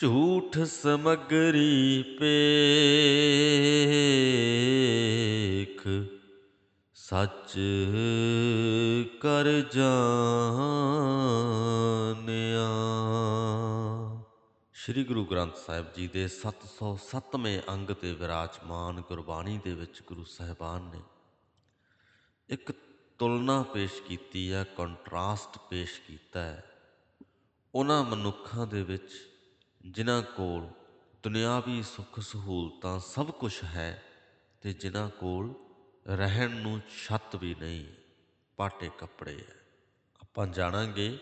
ਝੂਠ ਸਮਗਰੀ ਪੇਖ। ਸੱਚ ਕਰ ਜਾਣਿਆ। ਸ੍ਰੀ ਗੁਰੂ ਗ੍ਰੰਥ ਸਾਹਿਬ ਜੀ ਦੇ 707ਵੇਂ ਅੰਗ ਤੇ ਵਿਰਾਜਮਾਨ ਗੁਰਬਾਣੀ ਦੇ ਵਿੱਚ ਗੁਰੂ ਸਾਹਿਬਾਨ ਨੇ ਇੱਕ ਤੁਲਨਾ ਪੇਸ਼ ਕੀਤੀ ਹੈ ਕੰਟਰਾਸਟ ਪੇਸ਼ ਕੀਤਾ ਹੈ। ਉਹਨਾਂ ਮਨੁੱਖਾਂ ਦੇ ਵਿੱਚ ਜਿਨ੍ਹਾਂ ਕੋਲ ਦੁਨਿਆਵੀ ਸੁੱਖ ਸਹੂਲਤਾਂ ਸਭ ਕੁਝ ਹੈ ਅਤੇ ਜਿਨ੍ਹਾਂ ਕੋਲ ਰਹਿਣ ਨੂੰ ਛੱਤ ਵੀ ਨਹੀਂ, ਪਾਟੇ ਕੱਪੜੇ ਹੈ। ਆਪਾਂ ਜਾਣਾਂਗੇ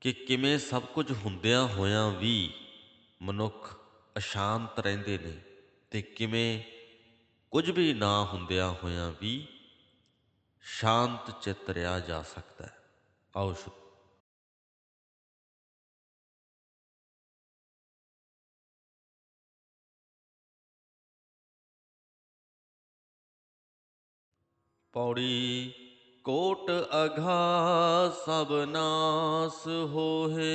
ਕਿ ਕਿਵੇਂ ਸਭ ਕੁਝ ਹੁੰਦਿਆਂ ਹੋਇਆਂ ਵੀ ਮਨੁੱਖ ਅਸ਼ਾਂਤ ਰਹਿੰਦੇ ਨੇ ਤੇ ਕਿਵੇਂ ਕੁਝ ਵੀ ਨਾ ਹੁੰਦਿਆਂ ਹੋਇਆਂ ਵੀ ਸ਼ਾਂਤ ਚਿੱਤ ਰਿਹਾ ਜਾ ਸਕਦਾ ਹੈ। ਆਓ ਪੌੜੀ ਕੋਟ ਅਘਾ ਸਭ ਨਾਸ ਹੋਏ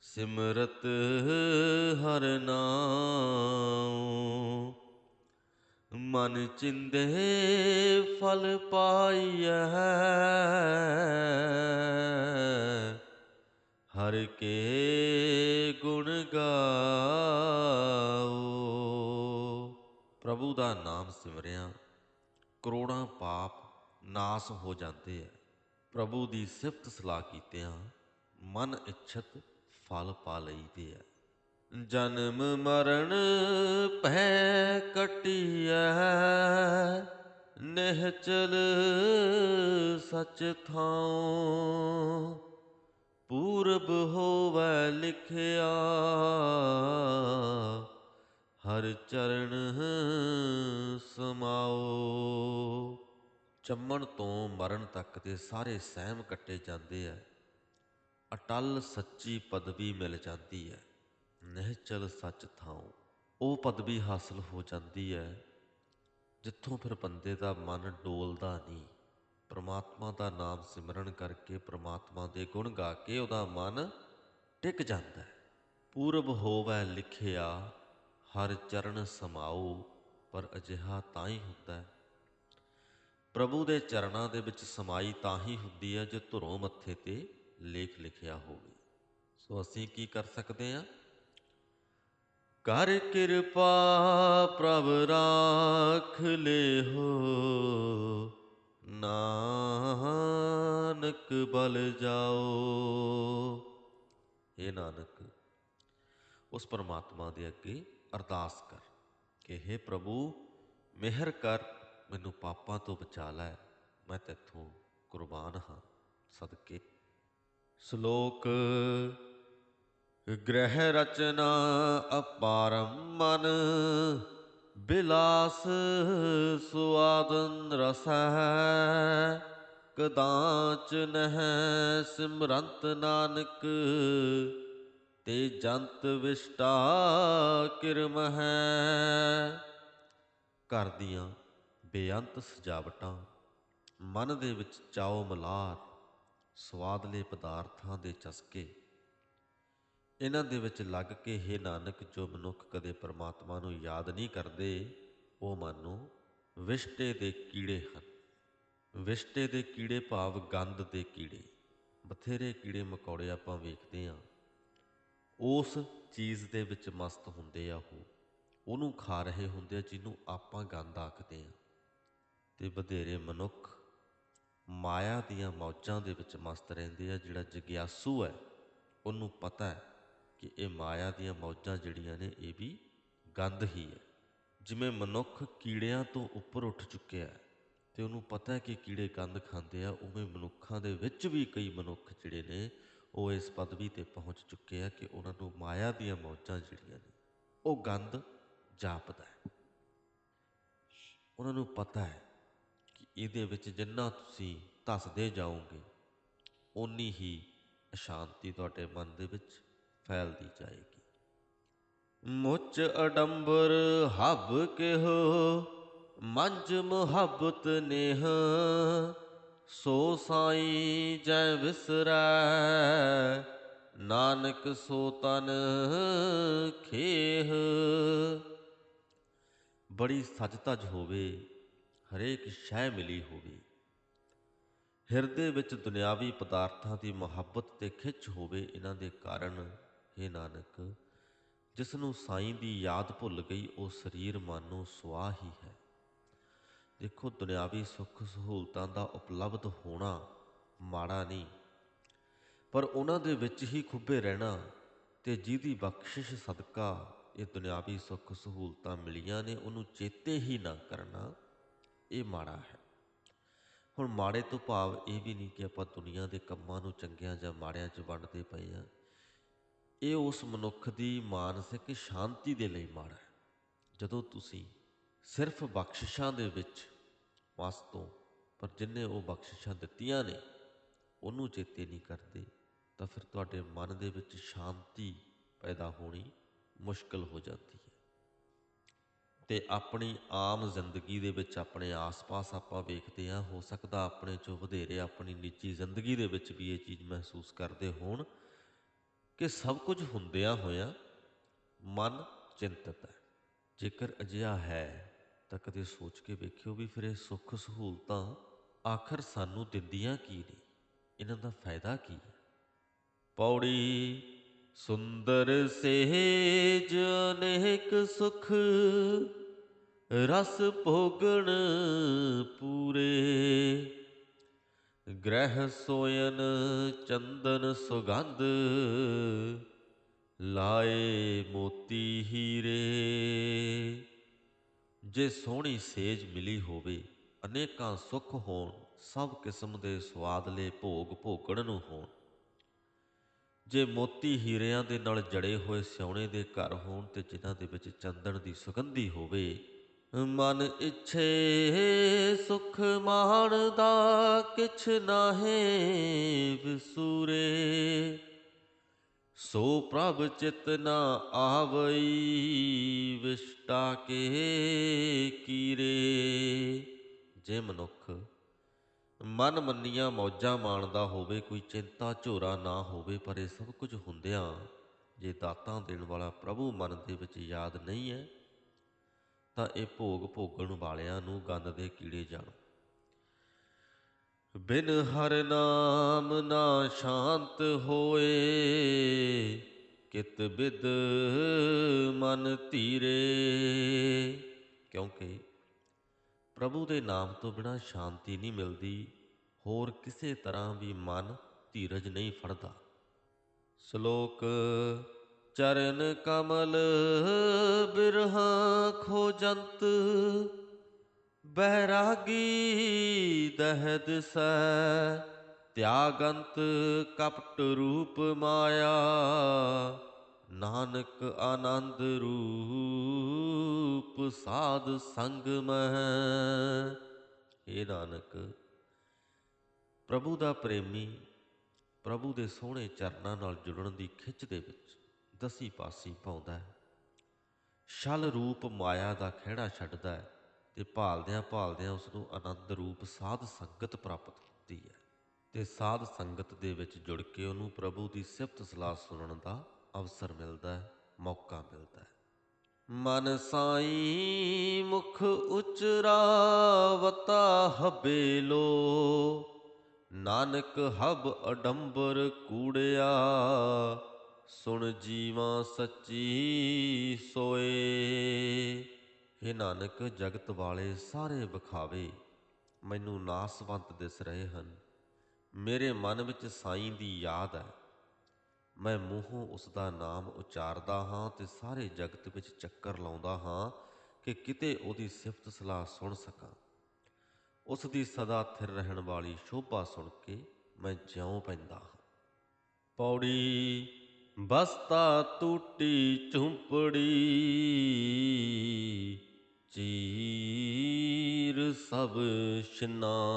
ਸਿਮਰਤ ਹਰ ਨਾਮ ਮਨ ਚਿੰਦੇ ਫਲ ਪਾਈਐ। ਹਰ ਕੇ ਗੁਣ ਗਾਓ। ਪ੍ਰਭੂ ਦਾ ਨਾਮ। ਸਿਮਰਿਆ ਕਰੋੜਾਂ ਪਾਪ ਨਾਸ ਹੋ ਜਾਂਦੇ ਐ ਪ੍ਰਭੂ ਦੀ ਸਿਫਤ ਸਲਾਹ ਕੀਤਿਆਂ ਮਨ ਇੱਛਤ ਫਲ ਪਾ ਲਈਦੇ ਐ ਜਨਮ ਮਰਨ ਭੈ ਕਟਿਐ ਨਿਹਚਲ ਸਚ ਥਾਉ। ਪੂਰਬ ਹੋਵੈ ਲਿਖਿਆ ਹਰ ਚਰਨ ਸਮਾਓ। ਚੰਮਣ ਤੋਂ ਮਰਨ ਤੱਕ ਦੇ ਸਾਰੇ ਸਹਿਮ ਕੱਟੇ ਜਾਂਦੇ ਐ ਅਟਲ ਸੱਚੀ ਪਦਵੀ ਮਿਲ ਜਾਂਦੀ ਹੈ ਨਿਹਚਲ ਸੱਚ ਥਾਉ, ਉਹ ਪਦਵੀ ਹਾਸਲ ਹੋ ਜਾਂਦੀ ਹੈ ਜਿੱਥੋਂ ਫਿਰ ਬੰਦੇ ਦਾ ਮਨ ਡੋਲਦਾ ਨਹੀਂ ਪ੍ਰਮਾਤਮਾ ਦਾ ਨਾਮ ਸਿਮਰਨ ਕਰਕੇ ਪ੍ਰਮਾਤਮਾ ਦੇ ਗੁਣ ਗਾ ਕੇ ਉਹਦਾ ਮਨ ਟਿਕ ਜਾਂਦਾ। ਹੈ ਪੂਰਬ ਹੋਵੇ ਲਿਖਿਆ ਹਰ ਚਰਨ ਸਮਾਓ, ਪਰ ਅਜਿਹਾ ਤਾਂ ਹੀ ਹੁੰਦਾ ਹੈ। ਪ੍ਰਭੂ ਦੇ ਚਰਨਾਂ ਦੇ ਵਿੱਚ ਸਮਾਈ ਤਾਂ ਹੀ ਹੁੰਦੀ ਹੈ, ਜੇ ਧੁਰੋਂ ਮੱਥੇ ਤੇ ਲੇਖ ਲਿਖਿਆ ਹੋਵੇ। ਸੋ ਅਸੀਂ ਕੀ ਕਰ ਸਕਦੇ ਹਾਂ? ਕਰ ਕਿਰਪਾ ਪ੍ਰਭ ਰਾਖ ਲਿਓ ਨਾਨਕ ਬਲ ਜਾਓ। ਇਹ ਨਾਨਕ, ਉਸ ਪਰਮਾਤਮਾ ਦੇ ਅੱਗੇ ਅਰਦਾਸ ਕਰ ਕਿ हे ਪ੍ਰਭੂ, ਮਿਹਰ ਕਰ, ਮੈਨੂੰ ਪਾਪਾਂ ਤੋਂ ਬਚਾ ਲੈ, ਮੈਂ ਤੇਥੋਂ ਕੁਰਬਾਨ ਹਾਂ ਸਦਕੇ। ਸ਼ਲੋਕ, ਗ੍ਰਹਿ ਰਚਨਾ ਅਪਾਰਮ ਮਨ, ਬਿਲਾਸ ਸੁਆਦਨ ਰਸੈ, ਕਦਾਚ ਨਹਿ ਸਿਮਰੰਤ ਨਾਨਕ ਤੇ ਜੰਤ ਵਿਸ਼ਟਾ ਕਿਰਮ ਹੈ ਘਰ ਦੀਆਂ ਬੇਅੰਤ ਸਜਾਵਟਾਂ, ਮਨ ਦੇ ਵਿੱਚ ਚਾਉ ਮਲਾਰ, ਸਵਾਦਲੇ ਪਦਾਰਥਾਂ ਦੇ ਚਸਕੇ। ਇਹਨਾਂ ਦੇ ਵਿੱਚ ਲੱਗ ਕੇ ਹੈ ਨਾਨਕ, ਜੋ ਮਨੁੱਖ ਕਦੇ ਪਰਮਾਤਮਾ ਨੂੰ ਯਾਦ ਨਹੀਂ ਕਰਦੇ, ਉਹ ਮਨ ਵਿਸ਼ਟੇ ਦੇ ਕੀੜੇ ਹਨ। ਵਿਸ਼ਟੇ ਦੇ ਕੀੜੇ ਭਾਵ ਗੰਧ ਦੇ ਕੀੜੇ। ਬਥੇਰੇ ਕੀੜੇ ਮਕੌੜੇ ਆਪਾਂ ਵੇਖਦੇ ਹਾਂ। ਉਸ ਚੀਜ਼ ਦੇ ਵਿੱਚ ਮਸਤ ਹੁੰਦੇ ਆ ਉਹ। ਉਹਨੂੰ ਖਾ ਰਹੇ ਹੁੰਦੇ ਆ ਜਿਹਨੂੰ ਆਪਾਂ ਗੰਦ ਆਖਦੇ ਆ। ਤੇ ਵਧੇਰੇ ਮਨੁੱਖ ਮਾਇਆ ਦੀਆਂ ਮੌਜਾਂ ਦੇ ਵਿੱਚ ਮਸਤ ਰਹਿੰਦੇ ਆ, ਜਿਹੜਾ ਜਗਿਆਸੂ ਹੈ, ਉਹਨੂੰ ਪਤਾ ਹੈ ਕਿ ਇਹ ਮਾਇਆ ਦੀਆਂ ਮੌਜਾਂ ਜਿਹੜੀਆਂ ਨੇ, ਇਹ ਵੀ ਗੰਦ ਹੀ ਹੈ। ਜਿਵੇਂ ਮਨੁੱਖ ਕੀੜਿਆਂ ਤੋਂ ਉੱਪਰ ਉੱਠ ਚੁੱਕਿਆ ਹੈ, ਤੇ ਉਹਨੂੰ ਪਤਾ ਹੈ ਕਿ ਕੀੜੇ ਗੰਦ ਖਾਂਦੇ ਆ, ਉਵੇਂ ਮਨੁੱਖਾਂ ਦੇ ਵਿੱਚ ਵੀ ਕਈ ਮਨੁੱਖ ਜਿਹੜੇ ਨੇ ਉਹ ਇਸ ਪਦਵੀ ਤੇ ਪਹੁੰਚ ਚੁੱਕੇ ਆ ਕਿ ਉਹਨਾਂ ਨੂੰ ਮਾਇਆ ਦੀਆਂ ਮੌਜਾਂ ਜਿਹੜੀਆਂ ਨੇ, ਉਹ ਗੰਦ ਜਾਪਦਾ ਹੈ। ਉਹਨਾਂ ਨੂੰ ਪਤਾ ਹੈ ਕਿ ਇਹਦੇ ਵਿੱਚ ਜਿੰਨਾ ਤੁਸੀਂ ਧੱਸਦੇ ਜਾਓਗੇ, ਓਨੀ ਹੀ ਅਸ਼ਾਂਤੀ ਤੁਹਾਡੇ ਮਨ ਦੇ ਵਿੱਚ ਫੈਲਦੀ ਜਾਏਗੀ। ਮੁੱਚ ਅਡੰਬਰ ਹੱਬ ਕਿਹੋ, ਮੰਜ ਮੁਹੱਬਤ ਨੇਹ ਸੋ ਸਾਈ ਜੈ ਵਿਸਰੈ ਨਾਨਕ ਸੋ ਤਨ ਖੇਹ। ਬੜੀ ਸਜ ਧਜ ਹੋਵੇ, ਹਰੇਕ ਸ਼ੈ ਮਿਲੀ ਹੋਵੇ। ਹਿਰਦੇ ਵਿੱਚ ਦੁਨਿਆਵੀ ਪਦਾਰਥਾਂ ਦੀ ਮੁਹੱਬਤ ਤੇ ਖਿੱਚ ਹੋਵੇ ਇਹਨਾਂ ਦੇ ਕਾਰਨ ਇਹ ਨਾਨਕ, ਜਿਸ ਨੂੰ ਸਾਈਂ ਦੀ ਯਾਦ ਭੁੱਲ ਗਈ, ਉਹ ਸਰੀਰ ਮਨ ਨੂੰ ਸੁਆਹ ਹੀ ਹੈ। ਦੇਖੋ ਦੁਨਿਆਵੀ ਸੁੱਖ ਸਹੂਲਤਾਂ ਦਾ ਉਪਲਬਧ ਹੋਣਾ ਮਾੜਾ ਨਹੀਂ, ਪਰ ਉਹਨਾਂ ਦੇ ਵਿੱਚ ਹੀ ਖੁੱਬੇ ਰਹਿਣਾ ਤੇ ਜਿਹਦੀ ਬਖਸ਼ਿਸ਼, ਸਦਕਾ ਇਹ ਦੁਨਿਆਵੀ ਸੁੱਖ ਸਹੂਲਤਾਂ ਮਿਲੀਆਂ ਨੇ, ਉਹਨੂੰ ਚੇਤੇ ਹੀ ਨਾ ਕਰਨਾ ਇਹ ਮਾੜਾ ਹੈ। ਹੁਣ ਮਾੜੇ ਤੋਂ ਭਾਵ ਇਹ ਵੀ ਨਹੀਂ ਕਿ ਆਪਾਂ ਦੁਨੀਆ ਦੇ ਕੰਮਾਂ ਨੂੰ ਚੰਗਿਆਂ ਜਾਂ ਮਾੜਿਆਂ 'ਚ ਵੰਡਦੇ ਪਏ ਆ ਇਹ ਉਸ ਮਨੁੱਖ ਦੀ ਮਾਨਸਿਕ ਸ਼ਾਂਤੀ ਦੇ ਲਈ ਮਾੜਾ ਹੈ। ਜਦੋਂ ਤੁਸੀਂ ਸਿਰਫ ਬਖਸ਼ਿਸ਼ਾਂ ਦੇ ਵਿੱਚ ਮਸਤ ਹੋ ਪਰ ਜਿੰਨੇ ਉਹ ਬਖਸ਼ਿਸ਼ਾਂ ਦਿੱਤੀਆਂ ਨੇ, ਉਹਨੂੰ ਚੇਤੇ ਨਹੀਂ ਕਰਦੇ, ਤਾਂ ਫਿਰ ਤੁਹਾਡੇ ਮਨ ਦੇ ਵਿੱਚ ਸ਼ਾਂਤੀ ਪੈਦਾ ਹੋਣੀ ਮੁਸ਼ਕਲ ਹੋ ਜਾਂਦੀ ਹੈ। ਤੇ ਆਪਣੀ ਆਮ ਜ਼ਿੰਦਗੀ ਦੇ ਵਿੱਚ ਆਪਣੇ ਆਸ-ਪਾਸ ਆਪਾਂ ਵੇਖਦੇ ਹਾਂ, ਹੋ ਸਕਦਾ ਆਪਣੇ ਚੋਂ ਵਧੇਰੇ ਆਪਣੀ ਨਿੱਜੀ ਜ਼ਿੰਦਗੀ ਦੇ ਵਿੱਚ ਵੀ ਇਹ ਚੀਜ਼ ਮਹਿਸੂਸ ਕਰਦੇ ਹੋਣ ਕਿ ਸਭ ਕੁਝ ਹੁੰਦਿਆਂ ਹੋਇਆਂ ਮਨ ਚਿੰਤਤ ਹੈ। ਜੇਕਰ ਅਜਿਹਾ ਹੈ ਤਾਂ ਕਦੇ ਸੋਚ ਕੇ ਵੇਖਿਓ ਵੀ ਫਿਰ ਇਹ ਸੁੱਖ ਸਹੂਲਤਾਂ ਆਖਰ ਸਾਨੂੰ ਦਿੰਦੀਆਂ ਕੀ ਨੇ? ਇਹਨਾਂ ਦਾ ਫਾਇਦਾ ਕੀ ਹੈ? ਪੌੜੀ ਸੁੰਦਰ ਸੇਜ, ਅਨੇਕ ਸੁਖ, ਰਸ ਭੋਗਣ ਪੂਰੇ। ਗ੍ਰਹਿ ਸੋਇਨ ਚੰਦਨ ਸੁਗੰਧ, ਲਾਏ ਮੋਤੀ ਹੀਰੇ। ਜੇ ਸੋਹਣੀ ਸੇਜ ਮਿਲੀ ਹੋਵੇ, ਅਨੇਕਾਂ ਸੁੱਖ ਹੋਣ, ਸਭ ਕਿਸਮ ਦੇ ਸਵਾਦਲੇ ਭੋਗ ਭੋਗਣ ਨੂੰ ਹੋਣ। ਜੇ ਮੋਤੀ ਹੀਰਿਆਂ ਦੇ ਨਾਲ ਜੜੇ ਹੋਏ ਸਿਉਣੇ ਦੇ ਘਰ ਹੋਣ ਤੇ ਜਿਨ੍ਹਾਂ ਦੇ ਵਿੱਚ ਚੰਦਨ ਦੀ ਸੁਗੰਧੀ ਹੋਵੇ, ਮਨ ਇੱਛੇ ਸੁਖ ਮਾਣਦਾ ਕਿਛ ਨਾਹੇ ਵਿਸੂਰੇ। ਸੋ ਪ੍ਰਭ ਚਿਤ ਨਾ ਆਵਈ ਵਿਸ਼ਟਾ ਕੇ ਕੀਰੇ। ਜੇ ਮਨੁੱਖ ਮਨ ਮੰਨੀਆਂ ਮੌਜਾਂ ਮਾਣਦਾ ਹੋਵੇ, ਕੋਈ ਚਿੰਤਾ ਝੋਰਾ ਨਾ ਹੋਵੇ, ਪਰ ਇਹ ਸਭ ਕੁਝ ਹੁੰਦਿਆਂ ਜੇ ਦਾਤਾਂ ਦੇਣ ਵਾਲਾ ਪ੍ਰਭੂ ਮਨ ਦੇ ਵਿੱਚ ਯਾਦ ਨਹੀਂ ਹੈ, ਤਾਂ ਇਹ ਭੋਗ ਭੋਗਣ ਵਾਲਿਆਂ ਨੂੰ ਗੰਦ ਦੇ ਕੀੜੇ ਜਾਣ। ਬਿਨ ਹਰ ਨਾਮ ਨਾ ਸ਼ਾਂਤ ਹੋਏ ਕਿਤ ਬਿਦ ਮਨ ਧੀਰੇ। ਕਿਉਂਕਿ ਪ੍ਰਭੂ ਦੇ ਨਾਮ ਤੋਂ ਬਿਨਾ ਸ਼ਾਂਤੀ ਨਹੀਂ ਮਿਲਦੀ, ਹੋਰ ਕਿਸੇ ਤਰ੍ਹਾਂ ਵੀ ਮਨ ਧੀਰਜ ਨਹੀਂ ਫੜਦਾ। ਸ਼ਲੋਕ, ਚਰਨ ਕਮਲ ਬਿਰਹਾ ਖੋਜੰਤ, ਬਹਿਰਾਗੀ ਦਹਦ ਸੈ ਤਿਆਗੰਤ ਕਪਟ ਰੂਪ ਮਾਇਆ, ਨਾਨਕ ਆਨੰਦ ਰੂਪ ਸਾਧ ਸੰਗ ਮਹਿ। ਇਹ ਨਾਨਕ, ਪ੍ਰਭੂ ਦਾ ਪ੍ਰੇਮੀ ਪ੍ਰਭੂ ਦੇ ਸੋਹਣੇ ਚਰਨਾਂ ਨਾਲ ਜੁੜਨ ਦੀ ਖਿੱਚ ਦੇ ਵਿੱਚ ਦਸੀ ਪਾਸੀ ਪਾਉਂਦਾ ਹੈ। ਛਲ ਰੂਪ ਮਾਇਆ ਦਾ ਖਿਹੜਾ ਛੱਡਦਾ ਹੈ ਤੇ ਭਾਲਦਿਆਂ ਭਾਲਦਿਆਂ ਉਸ ਨੂੰ ਆਨੰਦ ਰੂਪ ਸਾਧ ਸੰਗਤ ਪ੍ਰਾਪਤ ਹੁੰਦੀ ਹੈ। ਤੇ ਸਾਧ ਸੰਗਤ ਦੇ ਵਿੱਚ ਜੁੜ ਕੇ ਉਹਨੂੰ ਪ੍ਰਭੂ ਦੀ ਸਿਫਤ ਸਲਾਹ ਸੁਣਨ ਦਾ ਅਵਸਰ ਮਿਲਦਾ ਹੈ, ਮੌਕਾ ਮਿਲਦਾ ਹੈ। ਮਨ ਸਾਈ ਮੁਖ ਉਚਰਾਵਤਾ ਹਬੇਲੋ, ਨਾਨਕ ਹਬ ਅਡੰਬਰ ਕੂੜਿਆ, ਸੁਣ ਜੀਵਾਂ ਸੱਚੀ ਸੋਏ। ਇਹ ਨਾਨਕ, ਜਗਤ ਵਾਲੇ ਸਾਰੇ ਵਿਖਾਵੇ, ਮੈਨੂੰ ਨਾਸਵੰਤ ਦਿਸ ਰਹੇ ਹਨ। ਮੇਰੇ ਮਨ ਵਿੱਚ ਸਾਈਂ ਦੀ ਯਾਦ ਹੈ। ਮੈਂ ਮੂੰਹੋਂ ਉਸ ਦਾ ਨਾਮ ਉਚਾਰਦਾ ਹਾਂ ਤੇ ਸਾਰੇ ਜਗਤ ਵਿੱਚ ਚੱਕਰ ਲਾਉਂਦਾ ਹਾਂ ਕਿ ਕਿਤੇ ਉਹਦੀ ਸਿਫਤ ਸਲਾਹ ਸੁਣ ਸਕਾਂ। ਉਸ ਦੀ ਸਦਾ ਥਿਰ ਰਹਿਣ ਵਾਲੀ ਸ਼ੋਭਾ ਸੁਣ ਕੇ ਮੈਂ ਜਿਉਂ ਪੈਂਦਾ ਹਾਂ। ਪੌੜੀ, ਬਸਤਾ ਟੂਟੀ, ਝੁੰਪੜੀ, ਚੀਰ ਸਭ ਸ਼ਨਾ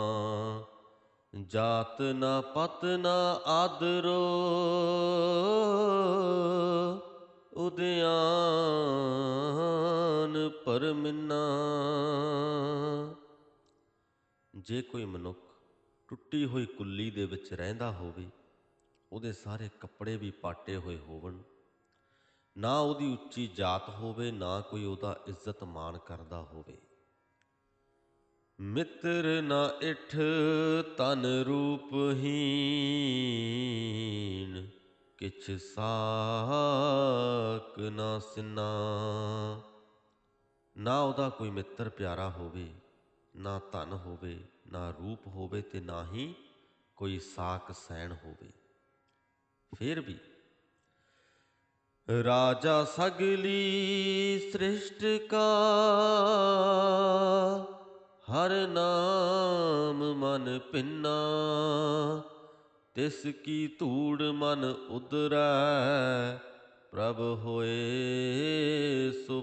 ਜਾਤ ਨਾ ਪਤ ਨਾ ਆਦਰੋ, ਉਦਿਆਨ ਪਰਮਿਨਾ ਜੇ ਕੋਈ ਮਨੁੱਖ ਟੁੱਟੀ ਹੋਈ ਕੁੱਲੀ ਦੇ ਵਿੱਚ ਰਹਿੰਦਾ ਹੋਵੇ, ਉਹਦੇ ਸਾਰੇ ਕੱਪੜੇ ਵੀ ਪਾਟੇ ਹੋਏ ਹੋਵਣ, ਨਾ ਉਹਦੀ ਉੱਚੀ ਜਾਤ ਹੋਵੇ, ਨਾ ਕੋਈ ਉਹਦਾ ਇੱਜ਼ਤ ਮਾਣ ਕਰਦਾ ਹੋਵੇ। ਮਿੱਤਰ ਨਾ ਇਠ ਤਨ ਰੂਪਹੀਨ ਕਿਛ ਸਾਕ ਨਾ ਸਿਨਾ। ਨਾ ਉਹਦਾ ਕੋਈ ਮਿੱਤਰ ਪਿਆਰਾ ਹੋਵੇ, ਨਾ ਧਨ ਹੋਵੇ, ਨਾ ਰੂਪ ਹੋਵੇ ਤੇ ਨਾ ਹੀ ਕੋਈ ਸਾਕ ਸੈਣ ਹੋਵੇ। ਫਿਰ ਵੀ ਰਾਜਾ ਸਗਲੀ ਸ੍ਰਿਸ਼ਟ ਕਾ ਹਰ ਨਾਮ ਮਨ ਪਿੰਨਾ, ਤਿਸ ਕੀ ਧੂੜ ਮਨ ਉਦਰੈ ਪ੍ਰਭ ਹੋਏ ਸੋ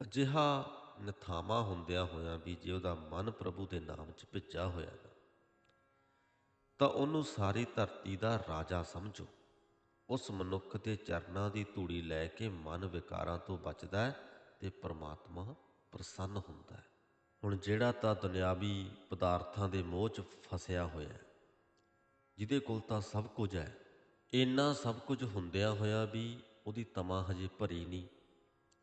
ਅਜਿਹਾ ਨਿਥਾਵਾਂ ਹੁੰਦਿਆਂ ਹੋਇਆ ਵੀ ਜੇ ਉਹਦਾ ਮਨ ਪ੍ਰਭੂ ਦੇ ਨਾਮ 'ਚ ਭਿੱਜਾ ਹੋਇਆ ਤਾਂ ਉਹਨੂੰ ਸਾਰੀ ਧਰਤੀ ਦਾ ਰਾਜਾ ਸਮਝੋ। ਉਸ ਮਨੁੱਖ ਦੇ ਚਰਨਾਂ ਦੀ ਧੂੜੀ ਲੈ ਕੇ ਮਨ ਵਿਕਾਰਾਂ ਤੋਂ ਬਚਦਾ ਹੈ ਤੇ ਪ੍ਰਮਾਤਮਾ ਪ੍ਰਸੰਨ ਹੁੰਦਾ ਹੈ। ਹੁਣ ਜਿਹੜਾ ਤਾਂ ਦੁਨਿਆਵੀ ਪਦਾਰਥਾਂ ਦੇ ਮੋਹ 'ਚ ਫਸਿਆ ਹੋਇਆ ਹੈ, ਜਿਹਦੇ ਕੋਲ ਤਾਂ ਸਭ ਕੁਝ ਹੈ, ਇੰਨਾ ਸਭ ਕੁਝ ਹੁੰਦਿਆਂ ਹੋਇਆ ਵੀ ਉਹਦੀ ਤਮਾ ਹਜੇ ਭਰੀ ਨਹੀਂ,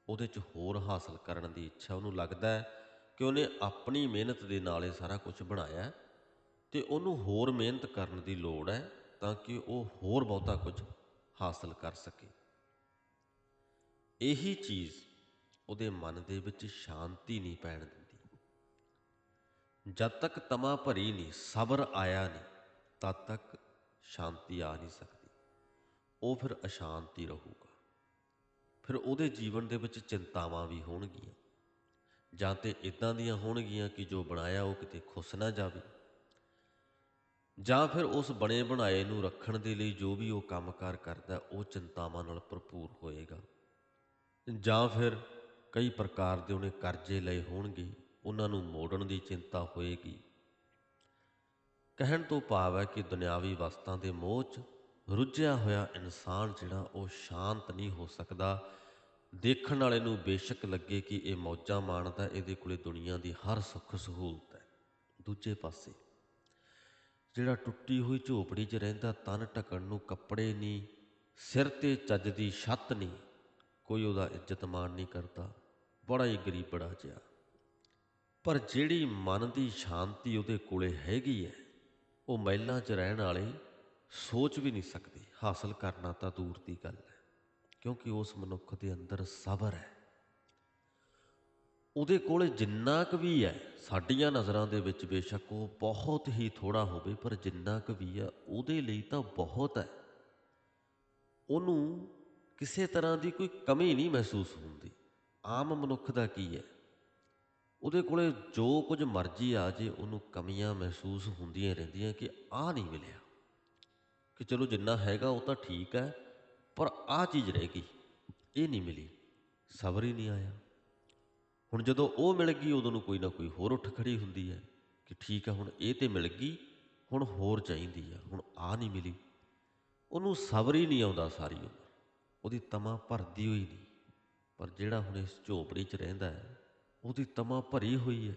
ਉਹਦੇ 'ਚ ਹੋਰ ਹਾਸਲ ਕਰਨ ਦੀ ਇੱਛਾ ਉਹਨੂੰ ਲੱਗਦਾ ਹੈ ਕਿ ਉਹਨੇ ਆਪਣੀ ਮਿਹਨਤ ਦੇ ਨਾਲ ਇਹ ਸਾਰਾ ਕੁਝ ਬਣਾਇਆ ਹੈ ਤੇ ਉਹਨੂੰ ਹੋਰ ਮਿਹਨਤ ਕਰਨ ਦੀ ਲੋੜ ਹੈ ਤਾਂ ਕਿ ਉਹ ਹੋਰ ਬਹੁਤਾ ਕੁਝ ਹਾਸਲ ਕਰ ਸਕੇ। ਇਹੀ ਚੀਜ਼ ਉਹਦੇ ਮਨ ਦੇ ਵਿੱਚ ਸ਼ਾਂਤੀ ਨਹੀਂ ਪੈਣ ਦਿੰਦੀ। ਜਦ ਤੱਕ ਤਮਾ ਭਰੀ ਨਹੀਂ, ਸਬਰ ਆਇਆ ਨਹੀਂ, ਤਦ ਤੱਕ ਸ਼ਾਂਤੀ ਆ ਨਹੀਂ ਸਕਦੀ। ਉਹ ਫਿਰ ਅਸ਼ਾਂਤੀ ਰਹੂਗਾ। ਫਿਰ ਉਹਦੇ ਜੀਵਨ ਦੇ ਵਿੱਚ ਚਿੰਤਾਵਾਂ ਵੀ ਹੋਣਗੀਆਂ। ਜਾਂ ਤੇ ਇਦਾਂ ਦੀਆਂ ਹੋਣਗੀਆਂ ਕਿ ਜੋ ਬਣਾਇਆ ਉਹ ਕਿਤੇ ਖੁੱਸ ਨਾ ਜਾਵੇ। ਜਾਂ ਫਿਰ ਉਸ ਬਣੇ ਬਣਾਏ ਨੂੰ ਰੱਖਣ ਦੇ ਲਈ ਜੋ ਵੀ ਉਹ ਕੰਮਕਾਰ ਕਰਦਾ, ਉਹ ਚਿੰਤਾਵਾਂ ਨਾਲ ਭਰਪੂਰ ਹੋਏਗਾ। ਜਾਂ ਫਿਰ ਕਈ ਪ੍ਰਕਾਰ ਦੇ ਉਹਨੇ ਕਰਜ਼ੇ ਲਏ ਹੋਣਗੇ, ਉਹਨਾਂ ਨੂੰ ਮੋੜਨ ਦੀ ਚਿੰਤਾ ਹੋਏਗੀ। ਕਹਿਣ ਤੋਂ ਭਾਵ ਹੈ ਕਿ ਦੁਨਿਆਵੀ ਵਸਤਾਂ ਦੇ ਮੋਹ 'ਚ ਰੁੱਝਿਆ ਹੋਇਆ ਇਨਸਾਨ ਜਿਹੜਾ ਉਹ ਸ਼ਾਂਤ ਨਹੀਂ ਹੋ ਸਕਦਾ। ਦੇਖਣ ਵਾਲੇ ਨੂੰ ਬੇਸ਼ੱਕ ਲੱਗੇ ਕਿ ਇਹ ਮੌਜਾਂ ਮਾਣਦਾ ਇਹਦੇ ਕੋਲੇ ਦੁਨੀਆ ਦੀ ਹਰ ਸੁੱਖ ਸਹੂਲਤ ਹੈ। ਦੂਜੇ ਪਾਸੇ, ਜਿਹੜਾ ਟੁੱਟੀ ਹੋਈ ਝੋਪੜੀ 'ਚ ਰਹਿੰਦਾ ਤਨ ਢਕਣ ਨੂੰ ਕੱਪੜੇ ਨਹੀਂ, ਸਿਰ ਤੇ ਚੱਜ ਦੀ ਛੱਤ ਨਹੀਂ, ਕੋਈ ਉਹਦਾ ਇੱਜ਼ਤ ਮਾਣ ਨਹੀਂ ਕਰਦਾ। ਬੜਾ ਹੀ ਗਰੀਬੜਾ ਜਿਹਾ। ਪਰ ਜਿਹੜੀ ਮਨ ਦੀ ਸ਼ਾਂਤੀ ਉਹਦੇ ਕੋਲੇ ਹੈਗੀ ਹੈ ਉਹ ਮਹਿਲਾਂ 'ਚ ਰਹਿਣ ਵਾਲੇ ਸੋਚ ਵੀ ਨਹੀਂ ਸਕਦੇ, ਹਾਸਲ ਕਰਨਾ ਤਾਂ ਦੂਰ ਦੀ ਗੱਲ ਹੈ ਕਿਉਂਕਿ ਉਸ ਮਨੁੱਖ ਦੇ ਅੰਦਰ ਸਬਰ ਹੈ ਉਹਦੇ ਕੋਲ ਜਿੰਨਾ ਕੁ ਵੀ ਹੈ ਸਾਡੀਆਂ ਨਜ਼ਰਾਂ ਦੇ ਵਿੱਚ ਬੇਸ਼ੱਕ ਉਹ ਬਹੁਤ ਹੀ ਥੋੜਾ ਹੋਵੇ, ਪਰ ਜਿੰਨਾ ਕੁ ਵੀ ਹੈ ਉਹਦੇ ਲਈ ਤਾਂ ਬਹੁਤ ਹੈ ਉਹਨੂੰ ਕਿਸੇ ਤਰ੍ਹਾਂ ਦੀ ਕੋਈ ਕਮੀ ਨਹੀਂ ਮਹਿਸੂਸ ਹੁੰਦੀ। ਆਮ ਮਨੁੱਖ ਦਾ ਕੀ ਹੈ? ਉਹਦੇ ਕੋਲੇ ਜੋ ਕੁਝ ਮਰਜ਼ੀ ਆ ਜੇ, ਉਹਨੂੰ ਕਮੀਆਂ ਮਹਿਸੂਸ ਹੁੰਦੀਆਂ ਰਹਿੰਦੀਆਂ ਕਿ ਆਹ ਨਹੀਂ ਮਿਲਿਆ। ਕਿ ਚਲੋ ਜਿੰਨਾ ਹੈਗਾ ਉਹ ਤਾਂ ਠੀਕ ਹੈ, ਪਰ ਆਹ ਚੀਜ਼ ਰਹਿ ਗਈ, ਇਹ ਨਹੀਂ ਮਿਲੀ, ਸਬਰ ਹੀ ਨਹੀਂ ਆਇਆ। ਹੁਣ ਜਦੋਂ ਉਹ ਮਿਲ ਗਈ, ਉਦੋਂ ਨੂੰ ਕੋਈ ਨਾ ਕੋਈ ਹੋਰ ਉੱਠ ਖੜੀ ਹੁੰਦੀ ਹੈ ਕਿ ਠੀਕ ਹੈ, ਹੁਣ ਇਹ ਤੇ ਮਿਲ ਗਈ, ਹੁਣ ਹੋਰ ਚਾਹੀਦੀ ਆ, ਹੁਣ ਆ ਨਹੀਂ ਮਿਲੀ। ਉਹਨੂੰ ਸਬਰ ਹੀ ਨਹੀਂ ਆਉਂਦਾ ਸਾਰੀ ਉਮਰ, ਉਹਦੀ ਤਮਾ ਭਰਦੀ ਹੋਈ ਨਹੀਂ। ਪਰ ਜਿਹੜਾ ਹੁਣ ਇਸ ਝੋਪੜੀ 'ਚ ਰਹਿੰਦਾ ਹੈ, ਉਹਦੀ ਤਮਾ ਭਰੀ ਹੋਈ ਹੈ।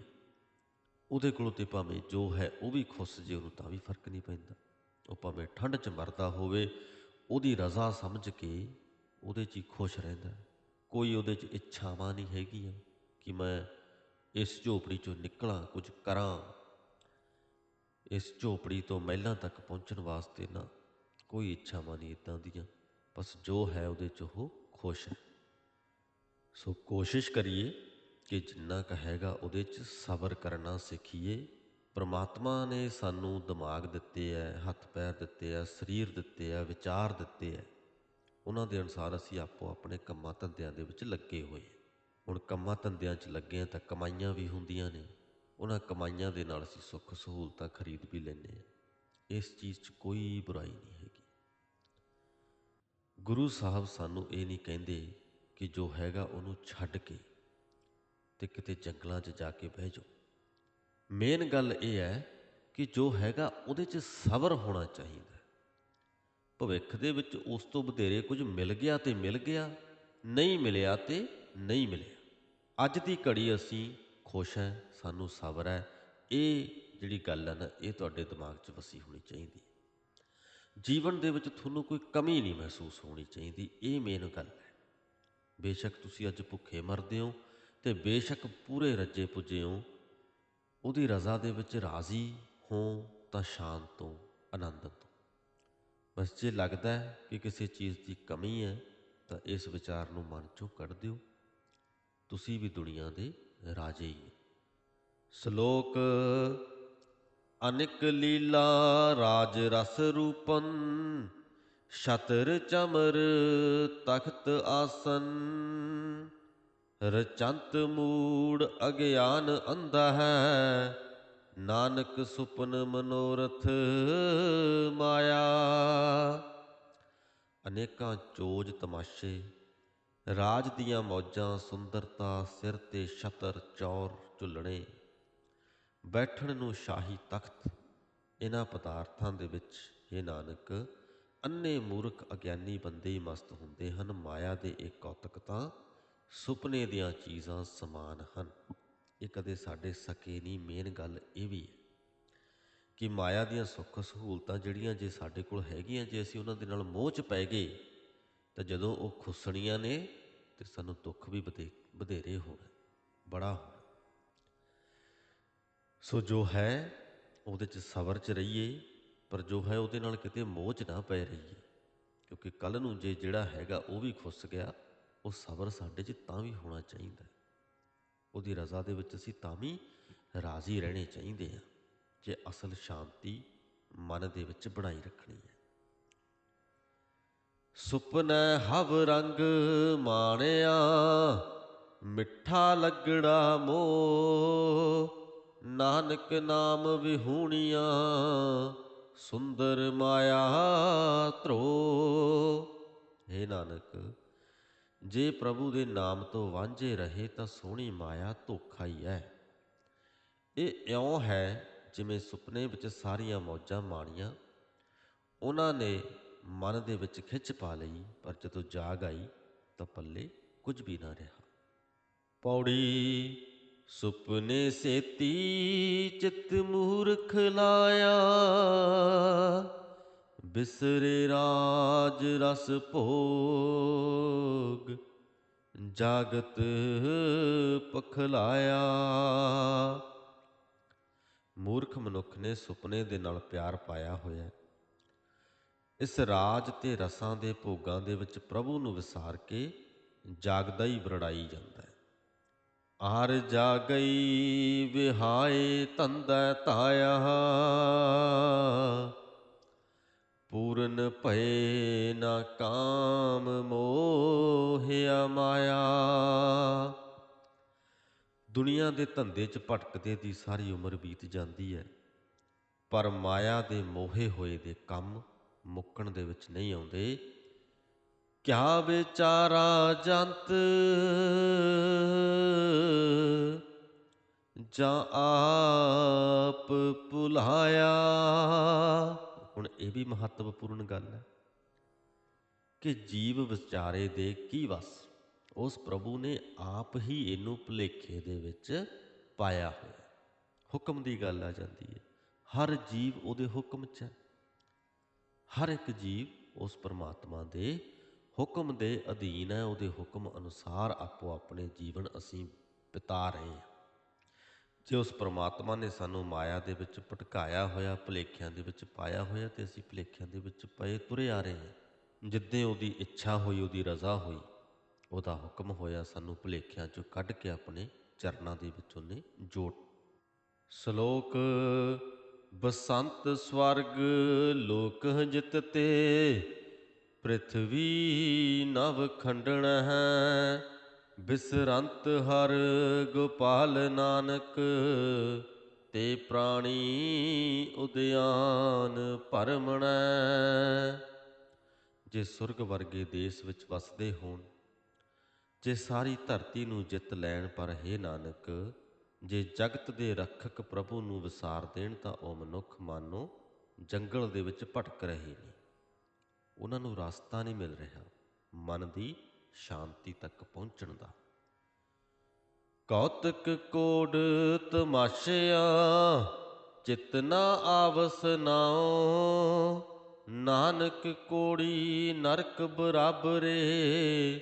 ਉਹਦੇ ਕੋਲ ਤੇ ਭਾਵੇਂ ਜੋ ਹੈ, ਉਹ ਵੀ ਖੁੱਸ ਜੇ, ਉਹਨੂੰ ਤਾਂ ਵੀ ਫ਼ਰਕ ਨਹੀਂ ਪੈਂਦਾ। ਉਹ ਭਾਵੇਂ ਠੰਡ 'ਚ ਮਰਦਾ ਹੋਵੇ, ਉਹਦੀ ਰਜ਼ਾ ਸਮਝ ਕੇ ਉਹਦੇ 'ਚ ਹੀ ਖੁਸ਼ ਰਹਿੰਦਾ ਕੋਈ ਉਹਦੇ 'ਚ ਇੱਛਾਵਾਂ ਨਹੀਂ ਹੈਗੀਆਂ ਕਿ ਮੈਂ ਇਸ ਝੋਪੜੀ 'ਚੋਂ ਨਿਕਲਾਂ, ਕੁਝ ਕਰਾਂ। ਇਸ ਝੋਪੜੀ ਤੋਂ ਮਹਿਲਾਂ ਤੱਕ ਪਹੁੰਚਣ ਵਾਸਤੇ ਨਾ ਕੋਈ ਇੱਛਾਵਾਂ ਨਹੀਂ ਇਦਾਂ ਦੀਆਂ। ਬਸ ਜੋ ਹੈ, ਉਹਦੇ 'ਚ ਉਹ ਖੁਸ਼ ਹੈ। ਸੋ ਕੋਸ਼ਿਸ਼ ਕਰੀਏ ਕਿ ਜਿੰਨਾ ਕੁ ਹੈਗਾ ਉਹਦੇ 'ਚ ਸਬਰ ਕਰਨਾ ਸਿੱਖੀਏ। ਪਰਮਾਤਮਾ ਨੇ ਸਾਨੂੰ ਦਿਮਾਗ ਦਿੱਤੇ ਐ, ਹੱਥ ਪੈਰ ਦਿੱਤੇ ਐ, ਸਰੀਰ ਦਿੱਤੇ ਐ, ਵਿਚਾਰ ਦਿੱਤੇ ਐ। ਉਹਨਾਂ ਦੇ ਅਨੁਸਾਰ ਅਸੀਂ ਆਪੋ ਆਪਣੇ ਕੰਮਾਂ ਧੰਦਿਆਂ ਦੇ ਵਿੱਚ ਲੱਗੇ ਹੋਏ ਹੁਣ ਕੰਮਾਂ ਧੰਦਿਆਂ 'ਚ ਲੱਗੇ ਹਾਂ ਤਾਂ ਕਮਾਈਆਂ ਵੀ ਹੁੰਦੀਆਂ ਨੇ। ਉਹਨਾਂ ਕਮਾਈਆਂ ਦੇ ਨਾਲ ਅਸੀਂ ਸੁੱਖ ਸਹੂਲਤਾਂ ਖਰੀਦ ਵੀ ਲੈਂਦੇ ਹਾਂ ਇਸ ਚੀਜ਼ 'ਚ ਕੋਈ ਬੁਰਾਈ ਨਹੀਂ ਹੈਗੀ। ਗੁਰੂ ਸਾਹਿਬ ਸਾਨੂੰ ਇਹ ਨਹੀਂ ਕਹਿੰਦੇ ਕਿ ਜੋ ਹੈਗਾ ਉਹਨੂੰ ਛੱਡ ਕੇ ਤੇ ਕਿਤੇ ਜੰਗਲਾਂ 'ਚ ਜਾ ਕੇ ਬਹਿ ਜਾਓ। ਮੇਨ ਗੱਲ ਇਹ ਹੈ ਕਿ ਜੋ ਹੈਗਾ ਉਹਦੇ 'ਚ ਸਬਰ ਹੋਣਾ ਚਾਹੀਦਾ। ਭਵਿੱਖ ਦੇ ਵਿੱਚ ਉਸ ਤੋਂ ਵਧੇਰੇ ਕੁਝ ਮਿਲ ਗਿਆ ਤੇ ਮਿਲ ਗਿਆ, ਨਹੀਂ ਮਿਲਿਆ ਤੇ ਨਹੀਂ ਮਿਲਿਆ। ਅੱਜ ਦੀ ਘੜੀ ਅਸੀਂ ਖੁਸ਼ ਹਾਂ, ਸਾਨੂੰ ਸਬਰ ਹੈ, ਇਹ ਜਿਹੜੀ ਗੱਲ ਹੈ ਨਾ, ਇਹ ਤੁਹਾਡੇ ਦਿਮਾਗ 'ਚ ਵਸੀ ਹੋਣੀ ਚਾਹੀਦੀ। ਜੀਵਨ ਦੇ ਵਿੱਚ ਤੁਹਾਨੂੰ ਕੋਈ ਕਮੀ ਨਹੀਂ ਮਹਿਸੂਸ ਹੋਣੀ ਚਾਹੀਦੀ, ਇਹ ਮੇਨ ਗੱਲ ਹੈ। ਬੇਸ਼ੱਕ ਤੁਸੀਂ ਅੱਜ ਭੁੱਖੇ ਮਰਦੇ ਹੋ ਤੇ ਬੇਸ਼ੱਕ ਪੂਰੇ ਰੱਜੇ ਪੁੱਜੇ ਹੋ, ਉਹਦੀ ਰਜ਼ਾ ਦੇ ਵਿੱਚ ਰਾਜ਼ੀ ਹੋ ਤਾਂ ਸ਼ਾਂਤ ਹੋ ਆਨੰਦ ਤੋਂ। ਬਸ ਜੇ ਲੱਗਦਾ ਹੈ ਕਿ ਕਿਸੇ ਚੀਜ਼ ਦੀ ਕਮੀ ਹੈ, ਤਾਂ ਇਸ ਵਿਚਾਰ ਨੂੰ ਮਨ ਚੋਂ ਕੱਢ ਦਿਓ। ਤੁਸੀਂ ਵੀ ਦੁਨੀਆ ਦੇ ਰਾਜੇ ਹੀ ਸ਼ਲੋਕ, ਅਨਿਕ ਲੀਲਾ ਰਾਜ ਰਸ ਰੂਪਨ ਛਤਰ ਚਮਰ ਤਖਤ ਆਸਨ, ਰਚੰਤ ਮੂੜ ਅਗਿਆਨ ਅੰਧਾ ਹੈ। ਨਾਨਕ ਸੁਪਨ ਮਨੋਰਥ ਮਾਇਆ। ਅਨੇਕਾਂ ਚੋਜ ਤਮਾਸ਼ੇ, ਰਾਜ ਦੀਆਂ ਮੌਜਾਂ, ਸੁੰਦਰਤਾ ਸਿਰ ਤੇ ਛਤਰ ਚੌਰ ਝੁੱਲਣੇ। ਬੈਠਣ ਨੂੰ ਸ਼ਾਹੀ ਤਖਤ, ਇਹਨਾਂ ਪਦਾਰਥਾਂ ਦੇ ਵਿੱਚ ਇਹ ਨਾਨਕ ਅੰਨੇ ਮੂਰਖ ਅਗਿਆਨੀ ਬੰਦੇ ਹੀ ਮਸਤ ਹੁੰਦੇ ਹਨ, ਮਾਇਆ ਦੇ ਇਹ ਕੌਤਕ ਤਾਂ ਸੁਪਨੇ ਦੀਆਂ ਚੀਜ਼ਾਂ ਸਮਾਨ ਹਨ। ਇਹ ਕਦੇ ਸਾਡੇ ਸਕੇ ਨਹੀਂ, ਮੇਨ ਗੱਲ ਇਹ ਵੀ ਹੈ ਕਿ ਮਾਇਆ ਦੀਆਂ ਸੁੱਖ ਸਹੂਲਤਾਂ ਜਿਹੜੀਆਂ ਜੇ ਸਾਡੇ ਕੋਲ ਹੈਗੀਆਂ, ਜੇ ਅਸੀਂ ਉਹਨਾਂ ਦੇ ਨਾਲ ਮੋਹ 'ਚ ਪੈ ਗਏ, ਤਾਂ ਜਦੋਂ ਉਹ ਖੁੱਸਣੀਆਂ ਨੇ ਤੇ ਸਾਨੂੰ ਦੁੱਖ ਵੀ ਵਧੇ, ਵਧੇਰੇ ਹੋਣਾ, ਬੜਾ ਹੋਣਾ। ਸੋ ਜੋ ਹੈ, ਉਹਦੇ 'ਚ ਸਬਰ 'ਚ ਰਹੀਏ ਪਰ ਜੋ ਹੈ ਉਹਦੇ ਨਾਲ ਕਿਤੇ ਮੋਹ ਨਾ ਪੈ ਰਹੀਏ ਕਿਉਂਕਿ ਕੱਲ ਨੂੰ ਜੇ ਜਿਹੜਾ ਹੈਗਾ ਉਹ ਵੀ ਖੁੱਸ ਗਿਆ, ਉਹ ਸਬਰ ਸਾਡੇ 'ਚ ਤਾਂ ਵੀ ਹੋਣਾ ਚਾਹੀਦਾ ਉਹਦੀ ਰਜ਼ਾ ਦੇ ਵਿੱਚ ਅਸੀਂ ਤਾਂ ਵੀ ਰਾਜ਼ੀ ਰਹਿਣੇ ਚਾਹੀਦੇ ਆ, ਜੇ ਅਸਲ ਸ਼ਾਂਤੀ ਮਨ ਦੇ ਵਿੱਚ ਬਣਾਈ ਰੱਖਣੀ ਹੈ ਸੁਪਨੈ ਹਵ ਰੰਗ ਮਾਣਿਆ, ਮਿੱਠਾ ਲੱਗੜਾ ਮੋ ਨਾਨਕ ਨਾਮ ਵਿਹੂਣੀਆਂ ਸੁੰਦਰ ਮਾਇਆ ਧਰੋ। हे ਨਾਨਕ, ਜੇ ਪ੍ਰਭੂ ਦੇ ਨਾਮ ਤੋਂ ਵਾਂਝੇ ਰਹੇ ਤਾਂ ਸੋਹਣੀ ਮਾਇਆ ਧੋਖਾ ਹੀ ਹੈ। ਇਹ ਇਉਂ ਹੈ ਜਿਵੇਂ ਸੁਪਨੇ ਵਿੱਚ ਸਾਰੀਆਂ ਮੌਜਾਂ ਮਾਣੀਆਂ। ਉਹਨਾਂ ਨੇ ਮਨ ਦੇ ਵਿੱਚ ਖਿੱਚ ਪਾ ਲਈ, ਪਰ ਜਦੋਂ ਜਾਗ ਆਈ ਤਾਂ ਪੱਲੇ ਕੁਝ ਵੀ ਨਾ ਰਿਹਾ। ਪੌੜੀ ਸੁਪਨੇ ਸੇਤੀ ਚਿਤ ਮੂਰਖ ਲਾਇਆ। ਬਿਸਰੇ ਰਾਜ ਰਸ ਭੋਗ, ਜਾਗਤ ਪਖਲਾਇਆ। ਮੂਰਖ ਮਨੁੱਖ ਨੇ ਸੁਪਨੇ ਦੇ ਨਾਲ ਪਿਆਰ ਪਾਇਆ ਹੋਇਆ। ਇਸ ਰਾਜ ਤੇ ਰਸਾਂ ਦੇ ਭੋਗਾਂ ਦੇ ਵਿੱਚ ਪ੍ਰਭੂ ਨੂੰ ਵਿਸਾਰ ਕੇ ਜਾਗਦਾ ਹੀ ਬਰੜਾਈ ਜਾਂਦਾ। ਹੈ ਜਾ ਗਈ ਵਿਹਾਏ ਤੰਦੈ ਤਾਇਆ ਪੂਰਨ ਭਏ ਨਾ ਕਾਮ ਮੋਹਿਆ ਮਾਇਆ। ਦੁਨੀਆ ਦੇ ਧੰਦੇ 'ਚ ਭਟਕਦੇ ਦੀ ਸਾਰੀ ਉਮਰ ਬੀਤ ਜਾਂਦੀ ਹੈ ਪਰ ਮਾਇਆ ਦੇ ਮੋਹੇ ਹੋਏ ਦੇ ਕੰਮ ਮੁੱਕਣ ਦੇ ਵਿੱਚ ਨਹੀਂ ਆਉਂਦੇ। ਕਿਆ ਵਿਚਾਰਾ ਜੰਤ ਜਾਂ ਆਪ ਭੁਲਾਇਆ? ਹੁਣ ਇਹ ਵੀ ਮਹੱਤਵਪੂਰਨ ਗੱਲ ਹੈ ਕਿ ਜੀਵ ਵਿਚਾਰੇ ਦੇ ਕੀ ਵਸ? ਉਸ ਪ੍ਰਭੂ ਨੇ ਆਪ ਹੀ ਇਹਨੂੰ ਭੁਲੇਖੇ ਦੇ ਵਿੱਚ ਪਾਇਆ ਹੋਇਆ ਹੁਕਮ ਦੀ ਗੱਲ ਆ ਜਾਂਦੀ ਹੈ। ਹਰ ਜੀਵ ਉਹਦੇ ਹੁਕਮ 'ਚ ਹੈ। ਹਰ ਇੱਕ ਜੀਵ ਉਸ ਪਰਮਾਤਮਾ ਦੇ ਹੁਕਮ ਦੇ ਅਧੀਨ ਹੈ, ਉਹਦੇ ਹੁਕਮ ਅਨੁਸਾਰ ਆਪੋ ਆਪਣੇ ਜੀਵਨ ਅਸੀਂ ਬਿਤਾ ਰਹੇ ਹਾਂ। ਜੇ ਉਸ ਪਰਮਾਤਮਾ ਨੇ ਸਾਨੂੰ ਮਾਇਆ ਦੇ ਵਿੱਚ ਭਟਕਾਇਆ ਹੋਇਆ, ਭੁਲੇਖਿਆਂ ਦੇ ਵਿੱਚ ਪਾਇਆ ਹੋਇਆ, ਤੇ ਅਸੀਂ ਭੁਲੇਖਿਆਂ ਦੇ ਵਿੱਚ ਪਏ, ਤੁਰੇ ਆ ਰਹੇ ਹਾਂ। ਜਿੱਦਾਂ ਉਹਦੀ ਇੱਛਾ ਹੋਈ, ਉਹਦੀ ਰਜ਼ਾ ਹੋਈ, ਉਹਦਾ ਹੁਕਮ ਹੋਇਆ ਸਾਨੂੰ ਭੁਲੇਖਿਆਂ ਚੋਂ ਕੱਢ ਕੇ ਆਪਣੇ ਚਰਨਾਂ ਦੇ ਵਿੱਚ ਉਹਨੇ ਜੋੜ। ਸ਼ਲੋਕ, ਬਸੰਤ ਸਵਰਗ ਲੋਕ ਜਿਤ ਤੇ ਪ੍ਰਿਥਵੀ ਨਵ ਖੰਡਣ ਹੈ, ਬਿਸਰੰਤ ਹਰ ਗੋਪਾਲ ਨਾਨਕ, ਤੇ ਪ੍ਰਾਣੀ ਉਦਿਆਨ ਭਰਮਣੈ ਜੇ ਸੁਰਗ ਵਰਗੇ ਦੇਸ਼ ਵਿੱਚ ਵਸਦੇ ਹੋਣ, ਜੇ ਸਾਰੀ ਧਰਤੀ ਨੂੰ ਜਿੱਤ ਲੈਣ ਪਰ ਹੈ ਨਾਨਕ, ਜੇ ਜਗਤ ਦੇ ਰੱਖਕ ਪ੍ਰਭੂ ਨੂੰ ਵਿਸਾਰ ਦੇਣ ਤਾਂ ਉਹ ਮਨੁੱਖ ਮਾਨੋ ਜੰਗਲ ਦੇ ਵਿੱਚ ਭਟਕ ਰਹੇ ਨੇ। ਉਹਨਾਂ ਨੂੰ ਰਸਤਾ ਨਹੀਂ ਮਿਲ ਰਿਹਾ, ਮਨ ਦੀ ਸ਼ਾਂਤੀ ਤੱਕ ਪਹੁੰਚਣ ਦਾ। ਕੌਤਕ ਕੋੜ ਤਮਾਸ਼ਿਆ, ਚਿਤ ਨ ਆਵਸ ਨਾਉ, ਨਾਨਕ ਕੋੜੀ ਨਰਕ ਬਰਾਬਰੇ,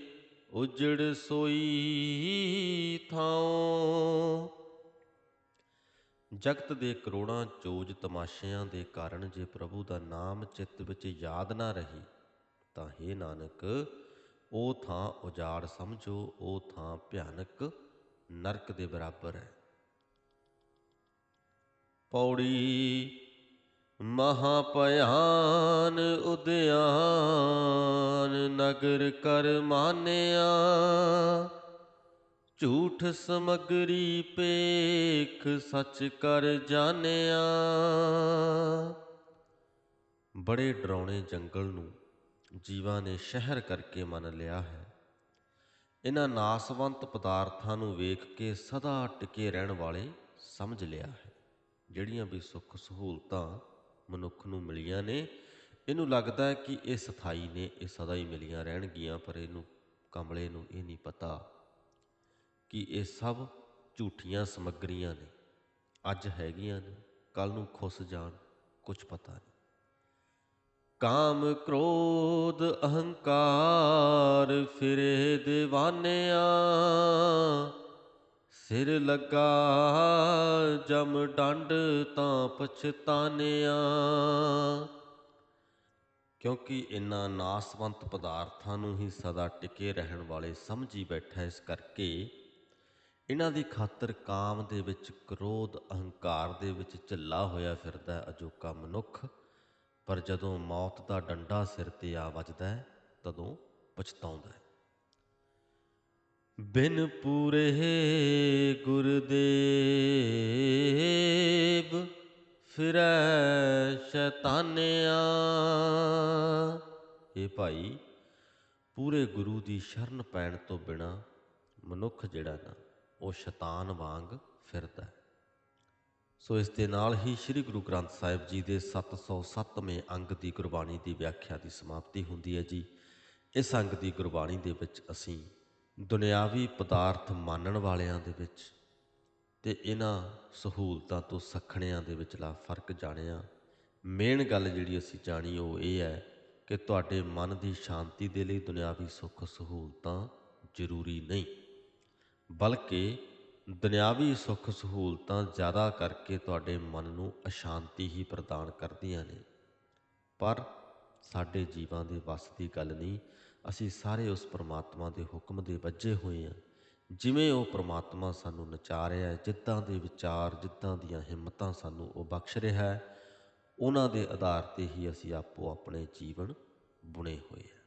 ਉਜੜ ਸੋਈ ਥਾਉ। ਜਗਤ ਦੇ ਕਰੋੜਾਂ ਚੋਜ ਤਮਾਸ਼ਿਆਂ ਦੇ ਕਾਰਨ ਜੇ ਪ੍ਰਭੂ ਦਾ ਨਾਮ ਚਿੱਤ ਵਿੱਚ ਯਾਦ ਨਾ ਰਹੀ, ਤਾਂ हे ਨਾਨਕ, ਉਹ ਥਾਂ ਉਜਾੜ ਸਮਝੋ, ਉਹ ਥਾਂ ਭਿਆਨਕ ਨਰਕ ਦੇ ਬਰਾਬਰ ਹੈ। ਪੌੜੀ ਮਹਾ ਭਿਆਨ ਉਦਿਆਨ ਨਗਰ ਕਰ ਮਾਨਿਆ ਝੂਠ ਸਮਗਰੀ ਪੇਖ ਸੱਚ ਕਰ ਜਾਣਿਆ। ਬੜੇ ਡਰਾਉਣੇ ਜੰਗਲ ਨੂੰ ਜੀਵਾਂ ਨੇ ਸ਼ਹਿਰ ਕਰਕੇ ਮੰਨ ਲਿਆ ਹੈ। ਇਹਨਾਂ ਨਾਸਵੰਤ ਪਦਾਰਥਾਂ ਨੂੰ ਵੇਖ ਕੇ ਸਦਾ ਟਿਕੇ ਰਹਿਣ ਵਾਲੇ ਸਮਝ ਲਿਆ ਹੈ। ਜਿਹੜੀਆਂ ਵੀ ਸੁੱਖ ਸਹੂਲਤਾਂ ਮਨੁੱਖ ਨੂੰ ਮਿਲੀਆਂ ਨੇ, ਇਹਨੂੰ ਲੱਗਦਾ ਹੈ ਕਿ ਇਹ ਸਥਾਈ ਨੇ, ਇਹ ਸਦਾ ਹੀ ਮਿਲੀਆਂ ਰਹਿਣਗੀਆਂ, ਪਰ ਇਹਨੂੰ, ਕਮਲੇ ਨੂੰ ਇਹ ਨਹੀਂ ਪਤਾ ਕਿ ਇਹ ਸਭ ਝੂਠੀਆਂ ਸਮੱਗਰੀਆਂ ਨੇ, ਅੱਜ ਹੈਗੀਆਂ ਨੇ, ਕੱਲ ਨੂੰ ਖੁੱਸ ਜਾਣ ਕੁਝ ਪਤਾ ਨਹੀਂ। ਕਾਮ ਕ੍ਰੋਧ ਅਹੰਕਾਰ ਫਿਰੇ دیਵਾਨਿਆ ਸਿਰ ਲੱਗਾ ਜਮ ਡੰਡ ਤਾਂ ਪਛਤਾਨਿਆ। ਕਿਉਂਕਿ ਇਨ੍ਹਾਂ ਨਾਸਵੰਤ ਪਦਾਰਥਾਂ ਨੂੰ ਹੀ ਸਦਾ ਟਿਕੇ ਰਹਿਣ ਵਾਲੇ ਸਮਝੀ ਬੈਠਾ ਇਸ ਕਰਕੇ ਇਹਨਾਂ ਦੀ ਖਾਤਰ ਕਾਮ ਦੇ ਵਿੱਚ ਕ੍ਰੋਧ, ਅਹੰਕਾਰ ਦੇ ਵਿੱਚ ਝੱਲਾ ਹੋਇਆ ਫਿਰਦਾ ਹੈ ਅਜੋਕਾ ਮਨੁੱਖ। ਪਰ ਜਦੋਂ ਮੌਤ ਦਾ ਡੰਡਾ ਸਿਰ ਤੇ ਆ ਵੱਜਦਾ ਹੈ, ਤਦੋਂ ਪਛਤਾਉਂਦਾ ਹੈ। ਬਿਨ ਪੂਰੇ ਗੁਰਦੇਵ ਫਿਰੈ ਸ਼ੈਤਾਨਿਆ। ਇਹ ਭਾਈ ਪੂਰੇ ਗੁਰੂ ਦੀ ਸ਼ਰਨ ਪੈਣ ਤੋਂ ਬਿਨਾ ਮਨੁੱਖ ਜਿਹੜਾ ਨਾ ਉਹ ਸ਼ੈਤਾਨ ਵਾਂਗ ਫਿਰਦਾ ਹੈ। ਸੋ ਇਸ ਦੇ ਨਾਲ ਹੀ ਸ੍ਰੀ ਗੁਰੂ ਗ੍ਰੰਥ ਸਾਹਿਬ ਜੀ ਦੇ 707ਵੇਂ ਅੰਗ ਦੀ ਗੁਰਬਾਣੀ ਦੀ ਵਿਆਖਿਆ ਦੀ ਸਮਾਪਤੀ ਹੁੰਦੀ ਹੈ ਜੀ। ਇਸ ਅੰਗ ਦੀ ਗੁਰਬਾਣੀ ਦੇ ਵਿੱਚ ਅਸੀਂ ਦੁਨਿਆਵੀ ਪਦਾਰਥ ਮੰਨਣ ਵਾਲਿਆਂ ਦੇ ਵਿੱਚ ਤੇ ਇਹਨਾਂ ਸਹੂਲਤਾਂ ਤੋਂ ਸਖਣਿਆਂ ਦੇ ਵਿਚਲਾ ਫ਼ਰਕ ਜਾਣਿਆ। ਮੇਨ ਗੱਲ ਜਿਹੜੀ ਅਸੀਂ ਜਾਣੀ ਉਹ ਇਹ ਹੈ ਕਿ ਤੁਹਾਡੇ ਮਨ ਦੀ ਸ਼ਾਂਤੀ ਦੇ ਲਈ ਦੁਨਿਆਵੀ ਸੁੱਖ ਸਹੂਲਤਾਂ ਜ਼ਰੂਰੀ ਨਹੀਂ। ਬਲਕਿ ਦੁਨਿਆਵੀ ਸੁੱਖ ਸਹੂਲਤਾਂ ਜ਼ਿਆਦਾ ਕਰਕੇ ਤੁਹਾਡੇ ਮਨ ਨੂੰ ਅਸ਼ਾਂਤੀ ਹੀ ਪ੍ਰਦਾਨ ਕਰਦੀਆਂ ਨੇ। ਪਰ ਸਾਡੇ ਜੀਵਾਂ ਦੇ ਵੱਸ ਦੀ ਗੱਲ ਨਹੀਂ, ਅਸੀਂ ਸਾਰੇ ਉਸ ਪ੍ਰਮਾਤਮਾ ਦੇ ਹੁਕਮ ਦੇ ਵੱਜੇ ਹੋਏ ਹਾਂ। ਜਿਵੇਂ ਉਹ ਪ੍ਰਮਾਤਮਾ ਸਾਨੂੰ ਨਚਾ ਰਿਹਾ ਹੈ, ਜਿੱਦਾਂ ਦੇ ਵਿਚਾਰ, ਜਿੱਦਾਂ ਦੀਆਂ ਹਿੰਮਤਾਂ ਸਾਨੂੰ ਉਹ ਬਖਸ਼ ਰਿਹਾ ਹੈ, ਉਹਨਾਂ ਦੇ ਆਧਾਰ ਤੇ ਹੀ ਅਸੀਂ ਆਪੋ ਆਪਣੇ ਜੀਵਨ ਬੁਣੇ ਹੋਏ ਹਾਂ।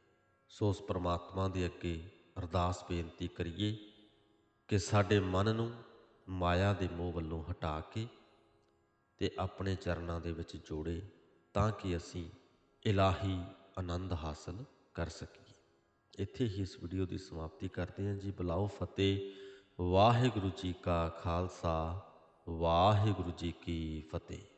ਸੋ ਉਸ ਪ੍ਰਮਾਤਮਾ ਦੇ ਅੱਗੇ ਅਰਦਾਸ ਬੇਨਤੀ ਕਰੀਏ ਕਿ ਸਾਡੇ ਮਨ ਨੂੰ ਮਾਇਆ ਦੇ ਮੋਹ ਵੱਲੋਂ ਹਟਾ ਕੇ ਤੇ ਆਪਣੇ ਚਰਨਾਂ ਦੇ ਵਿੱਚ ਜੋੜੇ ਤਾਂ ਕਿ ਅਸੀਂ ਇਲਾਹੀ ਆਨੰਦ ਹਾਸਲ ਕਰ ਸਕੀਏ। ਇੱਥੇ ਹੀ ਇਸ ਵੀਡੀਓ ਦੀ ਸਮਾਪਤੀ ਕਰਦੇ ਹਾਂ ਜੀ। ਬੁਲਾਓ ਫਤਿਹ। ਵਾਹਿਗੁਰੂ ਜੀ ਕਾ ਖਾਲਸਾ। ਵਾਹਿਗੁਰੂ ਜੀ ਕੀ ਫਤਿਹ।